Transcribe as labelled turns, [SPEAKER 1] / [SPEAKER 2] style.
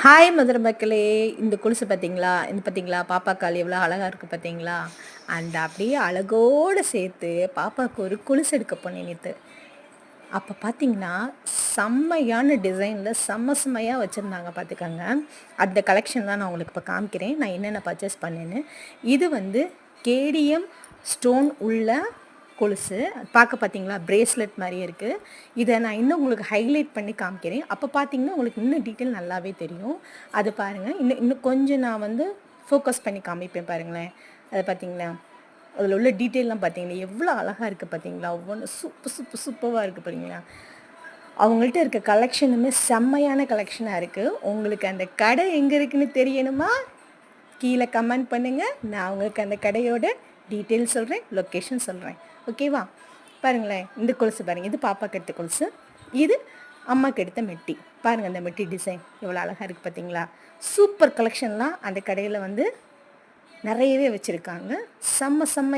[SPEAKER 1] Hi Madurai மக்களே. இந்த கொலுசு பார்த்தீங்களா இந்த பார்த்தீங்களா பாப்பா கால் எவ்வளோ அழகாக இருக்குது பார்த்தீங்களா அண்ட் அப்படியே அழகோடு சேர்த்து பாப்பாவுக்கு ஒரு கொலுசு எடுக்க போனேன் நேற்று அப்போ பார்த்தீங்கன்னா செம்மையான டிசைனில் செம்ம செம்மையாக வச்சுருந்தாங்க பார்த்துக்கோங்க அந்த கலெக்ஷன் தான் நான் உங்களுக்கு இப்போ காமிக்கிறேன். நான் என்னென்ன பர்ச்சேஸ் பண்ணேன்னு. இது வந்து கேடிஎம் ஸ்டோன் உள்ள கொலுசு. பார்க்க பார்த்தீங்களா? பிரேஸ்லெட் மாதிரியே இருக்குது இதை நான் இன்னும் உங்களுக்கு ஹைலைட் பண்ணி காமிக்கிறேன். அப்போ பார்த்தீங்கன்னா உங்களுக்கு இன்னும் டீட்டெயில் நல்லாவே தெரியும். அது பாருங்கள் இன்னும் இன்னும் கொஞ்சம் நான் வந்து ஃபோக்கஸ் பண்ணி காமிப்பேன் பாருங்களேன். அதை பார்த்தீங்களா? அதில் உள்ள டீட்டெயிலாம் பார்த்தீங்களா? எவ்வளோ அழகாக இருக்குது பார்த்தீங்களா? ஒவ்வொன்று சூப்பு சூப்பு சூப்பராக இருக்குது பார்த்தீங்களா அவங்கள்ட்ட இருக்க கலெக்ஷனுமே செம்மையான கலெக்ஷனாக இருக்குது உங்களுக்கு அந்த கடை எங்கே இருக்குன்னு தெரியணுமா? கீழே கமெண்ட் பண்ணுங்கள் நான் உங்களுக்கு அந்த கடையோட டீட்டெயில் சொல்கிறேன் லொக்கேஷன் சொல்கிறேன் ஓகேவா பாருங்களேன் இந்த கொலுசு பாருங்கள் இது பாப்பாக்கு எடுத்த கொலுசு. இது அம்மாக்கு எடுத்த மெட்டி. பாருங்கள் அந்த மெட்டி டிசைன் எவ்வளோ அழகாக இருக்குது பார்த்தீங்களா சூப்பர் கலெக்ஷன்லாம் அந்த கடையில் வந்து நிறையவே வச்சுருக்காங்க. செம்ம செம்ம